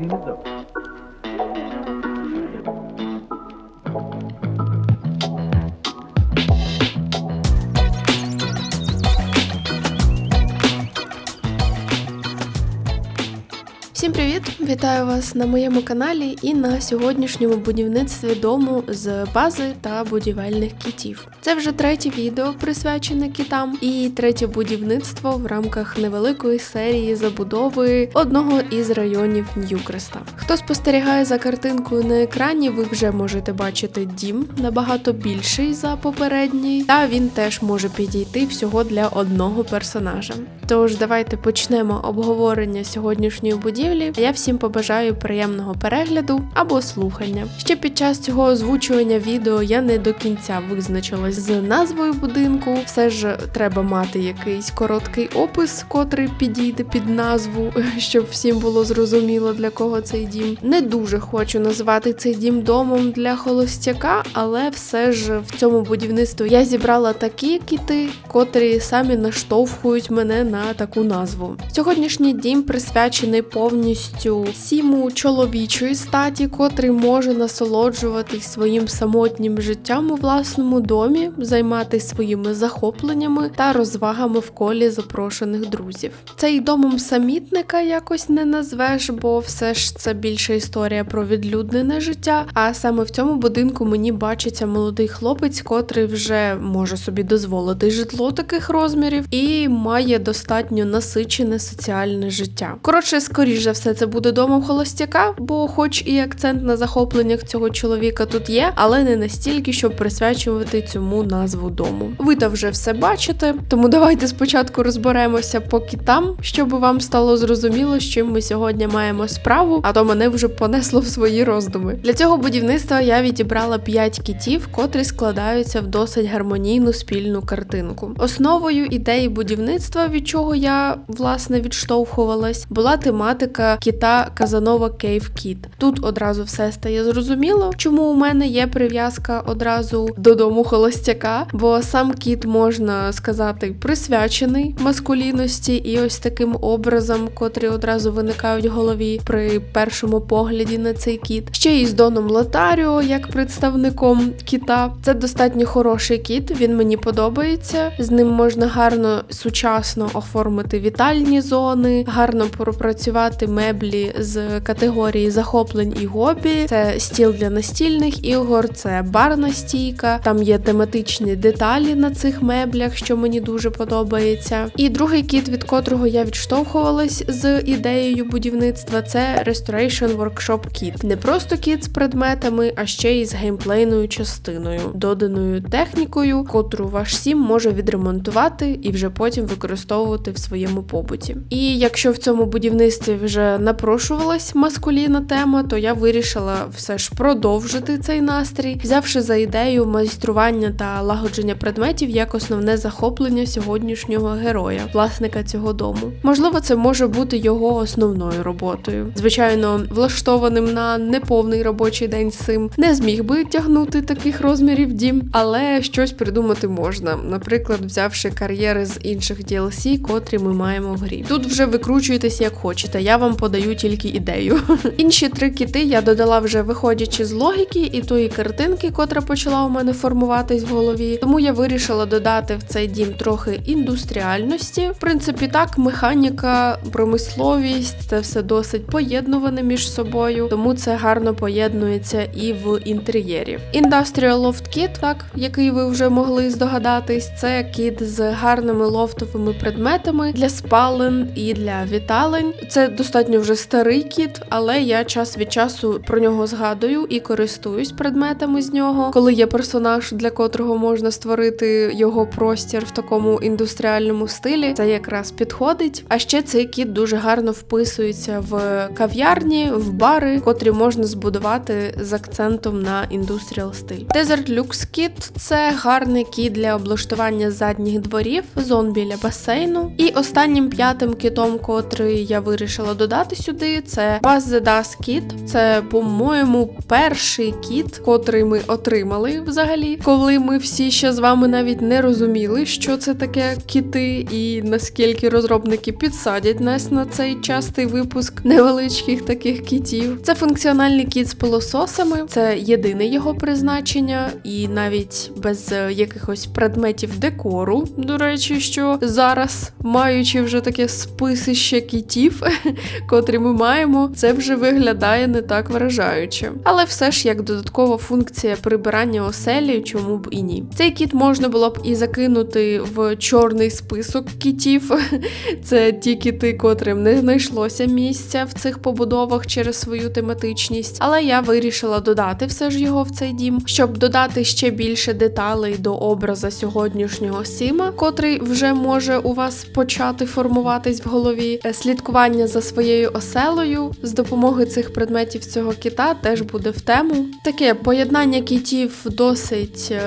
minutos. Всім привіт! Вітаю вас на моєму каналі і на сьогоднішньому будівництві дому з бази та будівельних кітів. Це вже третє відео присвячене кітам і третє будівництво в рамках невеликої серії забудови одного із районів Ньюкреста. Хто спостерігає за картинкою на екрані, ви вже можете бачити дім набагато більший за попередній, та він теж може підійти всього для одного персонажа. Тож давайте почнемо обговорення сьогоднішньої будівлі. Я всім побажаю приємного перегляду або слухання. Ще під час цього озвучування відео я не до кінця визначилась з назвою будинку. Все ж треба мати якийсь короткий опис, котрий підійде під назву, щоб всім було зрозуміло для кого цей дім. Не дуже хочу назвати цей дім домом для холостяка, але все ж в цьому будівництві я зібрала такі кіти, котрі самі наштовхують мене на таку назву. Сьогоднішній дім присвячений повністю сіму чоловічої статі, котрий може насолоджуватись своїм самотнім життям у власному домі, займатися своїми захопленнями та розвагами в колі запрошених друзів. Цей домом самітника якось не назвеш, бо все ж це більше історія про відлюднене життя. А саме в цьому будинку мені бачиться молодий хлопець, котрий вже може собі дозволити житло таких розмірів і має достатньо насичене соціальне життя. Коротше, скоріш за все, це буде домом холостяка, бо, хоч і акцент на захопленнях цього чоловіка тут є, але не настільки, щоб присвячувати цьому назву дому. Ви та вже все бачите, тому давайте спочатку розберемося по кітам, щоб вам стало зрозуміло, з чим ми сьогодні маємо справу, а то мене вже понесло в свої роздуми. Для цього будівництва я відібрала 5 кітів, котрі складаються в досить гармонійну спільну картинку. Основою ідеї будівництва, від чого я власне відштовхувалась, була тематика кіта Казанова Кейв Кіт. Тут одразу все стає зрозуміло, чому у мене є прив'язка одразу додому холостяка, бо сам кіт можна сказати присвячений маскулінності і ось таким образом, котрі одразу виникають в голові при першому погляді на цей кіт. Ще й з Доном Лотаріо як представником кіта. Це достатньо хороший кіт. Він мені подобається. З ним можна гарно сучасно оформити вітальні зони, гарно пропрацювати меблі з категорії захоплень і хобі. Це стіл для настільних ігор, це барна стійка. Там є тематичні деталі на цих меблях, що мені дуже подобається. І другий кіт, від котрого я відштовхувалась з ідеєю будівництва, це Restoration Workshop Kit. Не просто кіт з предметами, а ще й з геймплейною частиною, доданою технікою, котру ваш сім може відремонтувати і вже потім використовувати в своєму побуті. І якщо в цьому будівництві вже напрошувалась маскуліна тема, то я вирішила все ж продовжити цей настрій, взявши за ідею майстрування та лагодження предметів як основне захоплення сьогоднішнього героя, власника цього дому. Можливо, це може бути його основною роботою. Звичайно, влаштованим на неповний робочий день сим не зміг би тягнути таких розмірів дім, але щось придумати можна, наприклад, взявши кар'єри з інших DLC, котрі ми маємо в грі. Тут вже викручуєтесь як хочете. Я вам подаю тільки ідею. Інші три кіти я додала вже виходячи з логіки і тої картинки, котра почала у мене формуватись в голові. Тому я вирішила додати в цей дім трохи індустріальності. В принципі, так, механіка, промисловість це все досить поєднуване між собою, тому це гарно поєднується і в інтер'єрі. Industrial Loft Kit, так який ви вже могли здогадатись, це кіт з гарними лофтовими предметами для спален і для віталень. Це достатньо вже старий кіт, але я час від часу про нього згадую і користуюсь предметами з нього, коли є персонаж, для котрого можна створити його простір в такому індустріальному стилі. Це якраз підходить. А ще цей кіт дуже гарно вписується в кав'ярні, в бари, котрі можна збудувати з акцентом на індустріал стиль. Desert Lux Kit – це гарний кіт для облаштування задніх дворів, зон біля басейну. І останнім п'ятим кітом, котрий я вирішила додати сюди, це Buzz the Dust Kit. Це, по-моєму, перший кіт, котрий ми отримали взагалі, коли ми всі ще з вами навіть не розуміли, що це таке кіти, і наскільки розробники підсадять нас на цей частий випуск невеличких таких кітів. Це функціональний кіт з пилососами, це єдине його призначення, і навіть без е, якихось предметів декору. До речі, що зараз, маючи вже таке списище кітів, котрі ми маємо, це вже виглядає не так вражаюче. Але все ж як додаткова функція прибирання оселі, чому б і ні. Цей кіт можна було б і закинути в чорний список кітів. Це ті кіти, котрим не знайшлося місця в цих побудовах через свою тематичність. Але я вирішила додати все ж його в цей дім, щоб додати ще більше деталей до образа сьогоднішнього Сима, котрий вже може у вас почати формуватись в голові. Е, Слідкування за своєю оселею з допомогою цих предметів цього кіта теж буде в тему. Таке поєднання кітів досить е,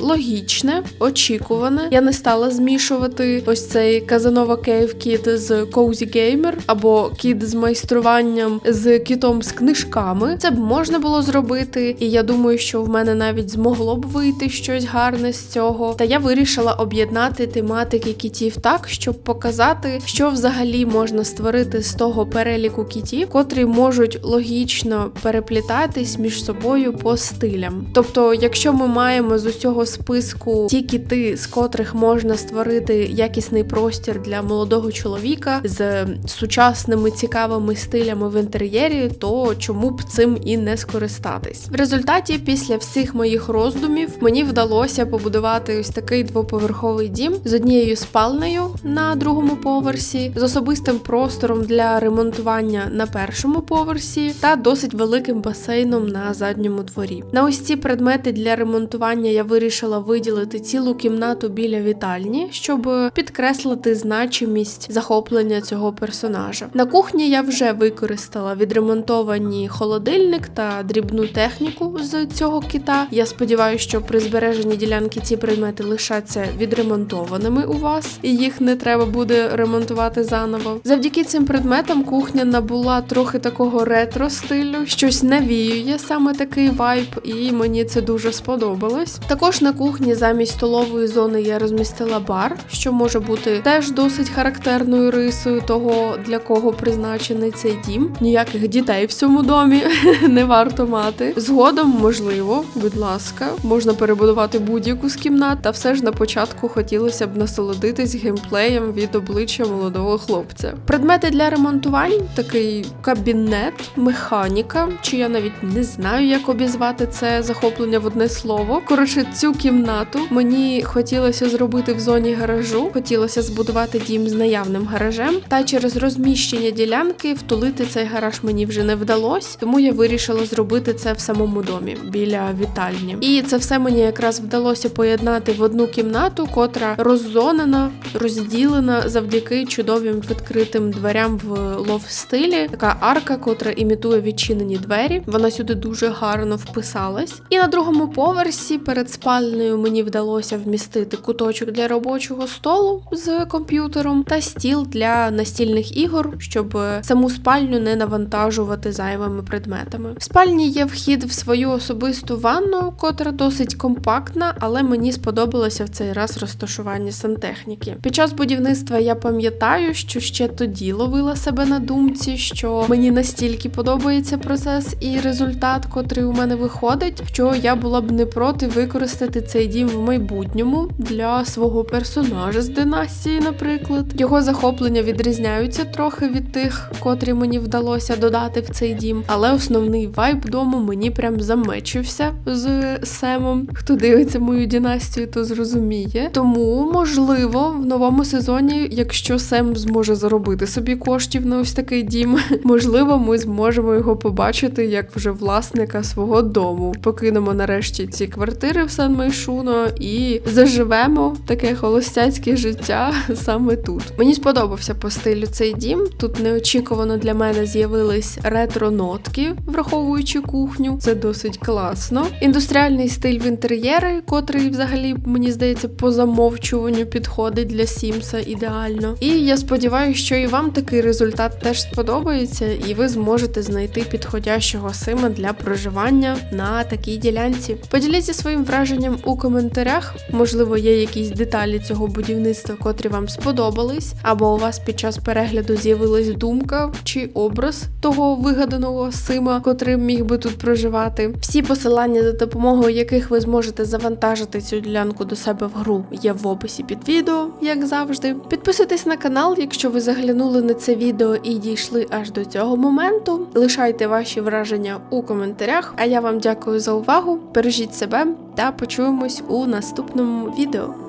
логічне, очікуване. Я не стала змішувати ось цей Казанова Кейв кіт з Cozy Gamer або кіт з майструванням з кітом з книжками. Це б можна було зробити, і я думаю, що в мене навіть змогло б вийти щось гарне з цього. Та я вирішила об'єднати тематики кітів так, щоб показати, що взагалі можна створити з того переліку кітів, котрі можуть логічно переплітатись між собою по стилям. Тобто, якщо ми маємо з усього списку ті кіти, з котрих можна створити якісний простір для молодого чоловіка з сучасними цікавими стилями в інтер'єрі, то чому б цим і не скористатись? В результаті, після всіх моїх роздумів, мені вдалося побудувати ось такий двоповерховий дім з однією спальнею на другому поверсі, з особистим простором для ремонтування на першому поверсі та досить великим басейном на задньому дворі. На ось ці предмети для ремонтування я вирішила виділити цілу кімнату біля вітальні, щоб підкреслити значимість захоплення цього персонажа. На кухні я вже використала відремонтовані холодильник та дрібну техніку з цього кита. Я сподіваюся, що при збереженні ділянки ці предмети лишаться відремонтованими у вас, і їх не треба буде ремонтувати заново. Завдяки цим предметам кухня набула трохи такого ретро стилю, щось навіює саме такий вайб, і мені це дуже сподобалось. Також на кухні замість столової зони я розмістила бар, що може бути теж досить характерною рисою того, для кого призначений цей дім. Ніяких дітей в цьому домі не варто мати. Згодом, можливо, будь ласка, можна перебудувати будь-яку з кімнат, та все ж на початку хотілося б насолодитись геймплеєм від обличчя молодого хлопця. Предмети для ремонтувань такий кабінет, механіка, чи я навіть не знаю, як обізвати це захоплення в одне слово. Коротше, цю кімнату мені хотілося зробити в зоні гаражу, хотілося збудувати дім з наявним гаражем, та через розміщення ділянки втулити цей гараж мені вже не вдалося, тому я вирішила зробити це в самому домі біля вітальні. І це все мені якраз вдалося поєднати в одну кімнату, котра роззонена, розділена завдяки чудовим відкритим дверям в лов стилі. Така арка, котра імітує відчинені двері. Вона сюди дуже гарно вписалась. І на другому поверсі перед спальнею мені вдалося вмістити куточок для робочого столу з комп'ютером та стіл для настільних ігор, щоб саму спальню не навантажувати зайвими предметами. В спальні є вхід в свою особисту ванну, котра досить компактна, але мені сподобалося в цей раз розташування сантехніки. Під час будівництва я пам'ятаю, що ще тоді ловила себе на думці, що мені настільки подобається процес і результат, котрий у мене виходить, що я була б не проти використати цей дім в майбутньому для свого персонажа з династії, наприклад. Його захоплення відрізняються трохи від тих, котрі мені вдалося додати в цей дім, але основний вайб дому мені прям замечився з Семом. Хто дивиться мою династію, то зрозуміє. Тому, можливо, в новому сезоні, якщо Сем зможе заробити собі коштів на ось такий дім, можливо, ми зможемо його побачити як вже власника свого дому. Покинемо нарешті ці квартири в Сан Майшуно і заживемо таке холостяцьке життя саме тут. Мені сподобався по стилю цей дім. Тут неочікувано для мене з'явились ретро-нотки, враховуючи кухню. Це досить класно. Індустріальний стиль в інтер'єри, котрий взагалі мені здається по замовчуванню підходить для Сіма. все ідеально. І я сподіваюся, що і вам такий результат теж сподобається, і ви зможете знайти підходящого сима для проживання на такій ділянці. Поділіться своїм враженням у коментарях. Можливо, є якісь деталі цього будівництва, котрі вам сподобались, або у вас під час перегляду з'явилась думка чи образ того вигаданого сима, котрий міг би тут проживати. Всі посилання, за допомогою яких ви зможете завантажити цю ділянку до себе в гру, є в описі під відео, як завжди. Підписуйтесь на канал, якщо ви заглянули на це відео і дійшли аж до цього моменту. Лишайте ваші враження у коментарях. А я вам дякую за увагу. Бережіть себе та почуємось у наступному відео.